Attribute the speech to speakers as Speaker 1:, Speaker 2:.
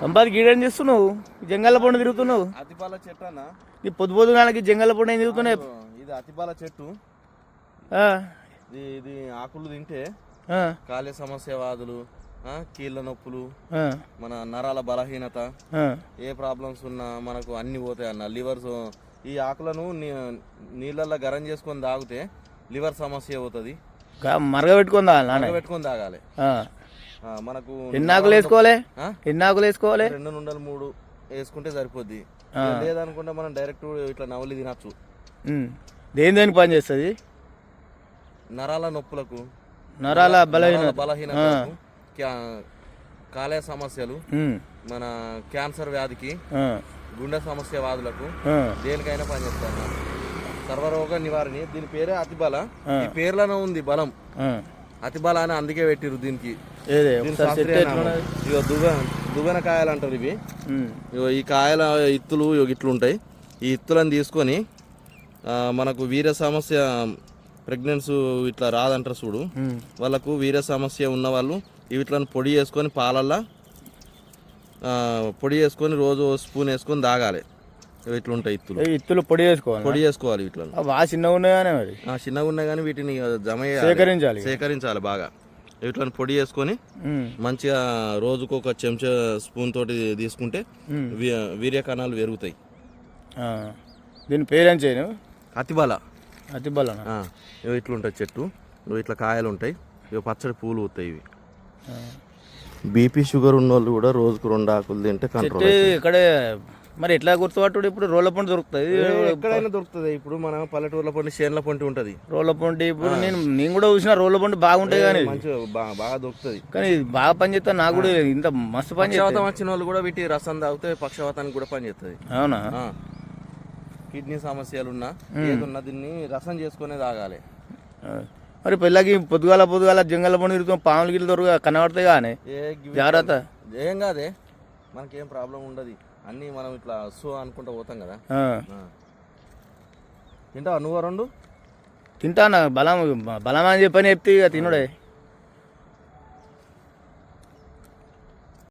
Speaker 1: సంపాదికి ఈడేం చేస్తున్నావు? జంగల్ పండు తిరుగుతున్నావు?
Speaker 2: అతిపాల చెట్టు అన్న.
Speaker 1: ఈ పొద్దు పొద్దుగాలకి జంగల్ పండు ఏం తిరుగుతున్నాయి?
Speaker 2: ఇది అతిపాల చెట్టు. ఇది ఆకులు తింటే కాలే సమస్య వాదులు ఆ, కీళ్ళ నొప్పులు మన నరాల బలహీనత. ఏ ప్రాబ్లమ్స్ ఉన్నా మనకు అన్ని పోతాయి అన్న. లివర్స్ ఈ ఆకులను నీ- నీళ్ళల్లో గరం చేసుకొని తాగితే లివర్ సమస్య
Speaker 1: నాన్న.
Speaker 2: పెట్టుకొని తాగాలి.
Speaker 1: ఆ.
Speaker 2: ఆ, మనకు
Speaker 1: ఎన్ని ఆకులు వేసుకోవాలి?
Speaker 2: ఆ?
Speaker 1: ఎన్ని ఆకులు వేసుకోవాలి?
Speaker 2: రెండు నుండలు మూడు వేసుకుంటే సరిపోద్ది. లేదనుకుంటే మనం డైరెక్ట్ ఇట్లా నవలి తినచ్చు.
Speaker 1: దేని దేనికి పని చేస్తుంది?
Speaker 2: నరాల నొప్పులకు
Speaker 1: నరాల బలహీన
Speaker 2: క్యా- కాలేయ సమస్యలు మన క్యాన్సర్ వ్యాధికి గుండె సమస్య వాదులకు
Speaker 1: ఆ,
Speaker 2: దేనికైనా పనిచేస్తాను సర్వరోగ నివారణ. దీని పేరే అతిబల. ఈ పేర్లోనే ఉంది బలం.
Speaker 1: ఆ.
Speaker 2: అతిబల అని అందుకే పెట్టిరు దీనికి. దువ్వ దువ్వెన కాయలు అంటారు ఇవి. ఇగో ఈ కాయల ఇత్తులు ఇగో ఇట్లు ఉంటాయి ఈ ఇత్తులను తీసుకొని మనకు వీర సమస్య ప్రెగ్నెన్సీ ఇట్లా రాదంటారు చూడు. వాళ్ళకు వీర సమస్య ఉన్న వాళ్ళు వీటిలను పొడి చేసుకొని పాలల్లో పొడి చేసుకొని రోజు స్పూన్ వేసుకొని తాగాలి. ఇట్లా ఉంటాయి ఇత్తులు?
Speaker 1: ఇత్తులు పొడి చేసుకోవాలి
Speaker 2: పొడి చేసుకోవాలి వీటిలో.
Speaker 1: ఆ, బాగా చిన్నగా ఉన్నాయనే మరి.
Speaker 2: ఆ, చిన్నగా ఉన్నాయి కానీ వీటిని జమ.
Speaker 1: సేకరించాలి.
Speaker 2: సేకరించాలి బాగా. వీటిని పొడి చేసుకొని మంచిగా రోజుకు ఒక చెంచా స్పూన్ తోటి తీసుకుంటే వీర్య కణాలు పెరుగుతాయి.
Speaker 1: దీని పేరేం చేయను?
Speaker 2: అతిబల.
Speaker 1: అతి బలన
Speaker 2: ఆ, ఇవి ఇట్లా ఉంటాయి చెట్టు ఇట్లా కాయలు ఉంటాయి. ఇవి పచ్చడి పూలు అవుతాయి ఇవి. బీపీ షుగర్ ఉన్న వాళ్ళు కూడా రోజుకు రెండు ఆకులు తింటే కంట్రోల్
Speaker 1: ఇక్కడే మరి ఎట్లా గుర్తుపట్టుడు ఇప్పుడు రోళ్ళ పండు దొరుకుతుంది?
Speaker 2: ఎక్కడైనా దొరుకుతుంది. ఇప్పుడు మన పల్లెటూర్ల పండి చేనుల పండి ఉంటుంది.
Speaker 1: రోళ్ళ పండు ఇప్పుడు నేను నేను కూడా చూసిన రోళ్ళ పండు బాగుంటాయి కానీ.
Speaker 2: మంచిగా బాగా దొరుకుతుంది.
Speaker 1: కానీ బాగా పని చేస్తా నాకు కూడా ఇంత మస్తు పని
Speaker 2: పక్షవాతం వచ్చిన వాళ్ళు కూడా వీటి రసం తాగితే పక్షవాతానికి కూడా పనిచేస్తుంది
Speaker 1: అవునా?
Speaker 2: ఆ. కిడ్నీ సమస్యలు ఉన్నా ఏదున్నా దీన్ని రసం చేసుకునే తాగాలి.
Speaker 1: మరి పిల్లకి పొద్దుగాల పొద్దుగాల జంగల పండు తిరుగుతాం పాములు గిల్లు దొరక కనబడతాయి కానీ. జాగ్రత్త.
Speaker 2: ఏం కాదే. మనకేం ప్రాబ్లం ఉండదు. అన్నీ మనం ఇట్లా సో అనుకుంటా పోతాం కదా. తింటావా నువ్వు రెండు?
Speaker 1: తింటానా? బలం బలం అని చెప్పని చెప్తే ఇక తినుడే.